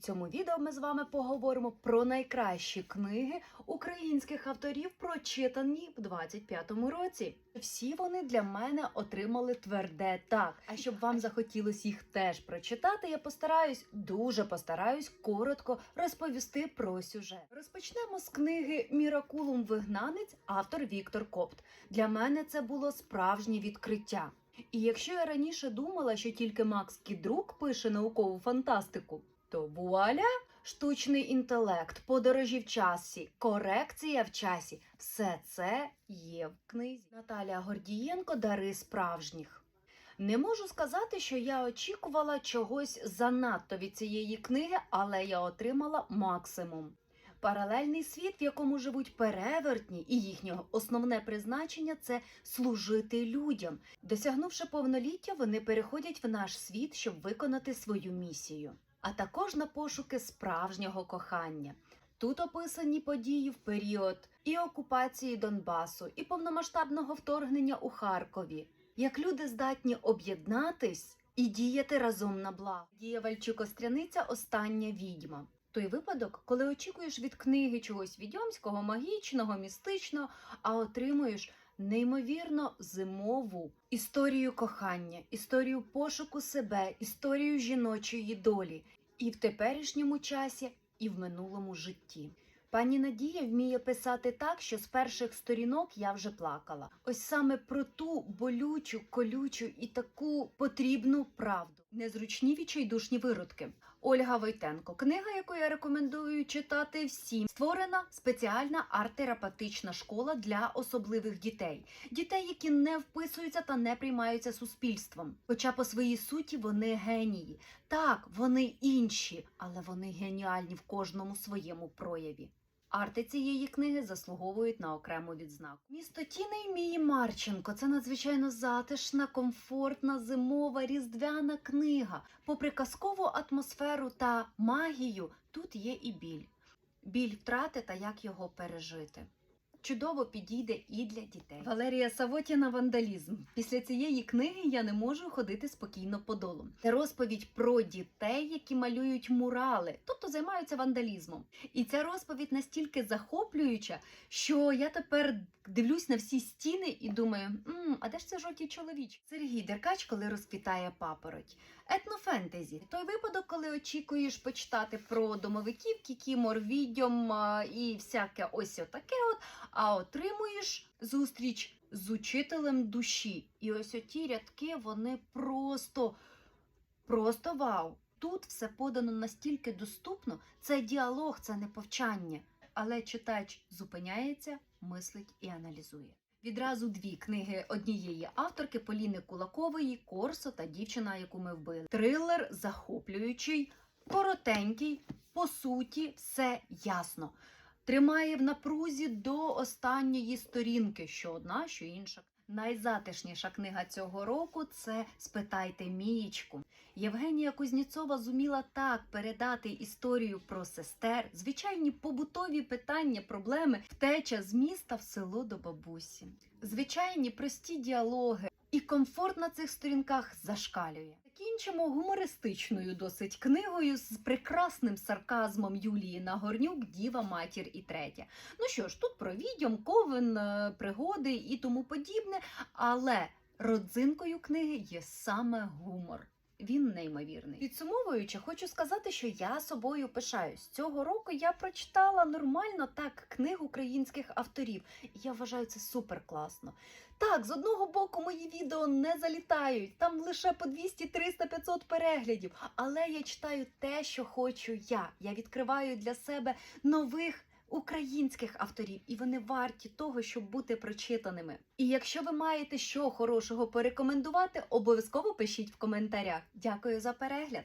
Цьому відео ми з вами поговоримо про найкращі книги українських авторів, прочитані в 25-му році. Всі вони для мене отримали тверде так. А щоб вам захотілося їх теж прочитати, я постараюсь, дуже постараюсь коротко розповісти про сюжет. Розпочнемо з книги Міракулум Вигнанець, автор Віктор Копт. Для мене це було справжнє відкриття. І якщо я раніше думала, що тільки Макс Кідрук пише наукову фантастику, то вуаля! Штучний інтелект, подорожі в часі, корекція в часі все це є в книзі. Наталія Гордієнко Дари справжніх. Не можу сказати, що я очікувала чогось занадто від цієї книги, але я отримала максимум. Паралельний світ, в якому живуть перевертні, і їхнє основне призначення це служити людям. Досягнувши повноліття, вони переходять в наш світ, щоб виконати свою місію, а також на пошуки справжнього кохання. Тут описані події в період і окупації Донбасу, і повномасштабного вторгнення у Харкові. Як люди здатні об'єднатись і діяти разом на благо. Дія Вальчук-Остряниця Остання відьма. Той випадок, коли очікуєш від книги чогось відьомського, магічного, містичного, а отримуєш неймовірно зимову історію кохання, історію пошуку себе, історію жіночої долі і в теперішньому часі, і в минулому житті. Пані Надія вміє писати так, що з перших сторінок я вже плакала. Ось саме про ту болючу, колючу і таку потрібну правду. Незручні відчайдушні виродки. Ольга Войтенко, книга, яку я рекомендую читати всім, створена спеціальна арт-терапевтична школа для особливих дітей, дітей, які не вписуються та не приймаються суспільством. Хоча по своїй суті вони генії. Так, вони інші, але вони геніальні в кожному своєму прояві. Арти цієї книги заслуговують на окрему відзнаку. Місто Тіни і Мії Марченко це надзвичайно затишна, комфортна, зимова, різдвяна книга. Попри казкову атмосферу та магію, тут є і біль. Біль втрати та як його пережити. Чудово підійде і для дітей. Валерія Савотіна Вандалізм. Після цієї книги я не можу ходити спокійно по. Це розповідь про дітей, які малюють мурали, тобто займаються вандалізмом. І ця розповідь настільки захоплююча, що я тепер дивлюсь на всі стіни і думаю: М, а де ж це жовті чоловіч? Сергій Деркач, коли розквітає папороть. Етнофентезі той випадок, коли очікуєш почитати про домовиків, кікімор, відьом і всяке ось отаке от, а отримуєш зустріч з учителем душі. І ось оті рядки, вони просто, просто вау. Тут все подано настільки доступно, це діалог, це не повчання. Але читач зупиняється, мислить і аналізує. Відразу дві книги однієї авторки Поліни Кулакової Корсо та дівчина, яку ми вбили. Трилер захоплюючий, коротенький, по суті, все ясно. Тримає в напрузі до останньої сторінки, що одна, що інша. Найзатишніша книга цього року це Спитайте Мієчку. Євгенія Кузніцова зуміла так передати історію про сестер, звичайні побутові питання, проблеми, втеча з міста в село до бабусі. Звичайні прості діалоги, і комфорт на цих сторінках зашкалює. Закінчимо гумористичною досить книгою з прекрасним сарказмом Юлії Нагорнюк Діва, матір і третя. Ну що ж, тут про відьом, ковен, е, пригоди і тому подібне, але родзинкою книги є саме гумор. Він неймовірний. Підсумовуючи, хочу сказати, що я собою пишаюсь. Цього року я прочитала нормально так книг українських авторів. І я вважаю це супер класно. Так, з одного боку, мої відео не залітають, там лише по 200, 300, 500 переглядів. Але я читаю те, що хочу я. Я відкриваю для себе нових. Українських авторів, і вони варті того, щоб бути прочитаними. І якщо ви маєте що хорошого порекомендувати, обов'язково пишіть в коментарях. Дякую за перегляд!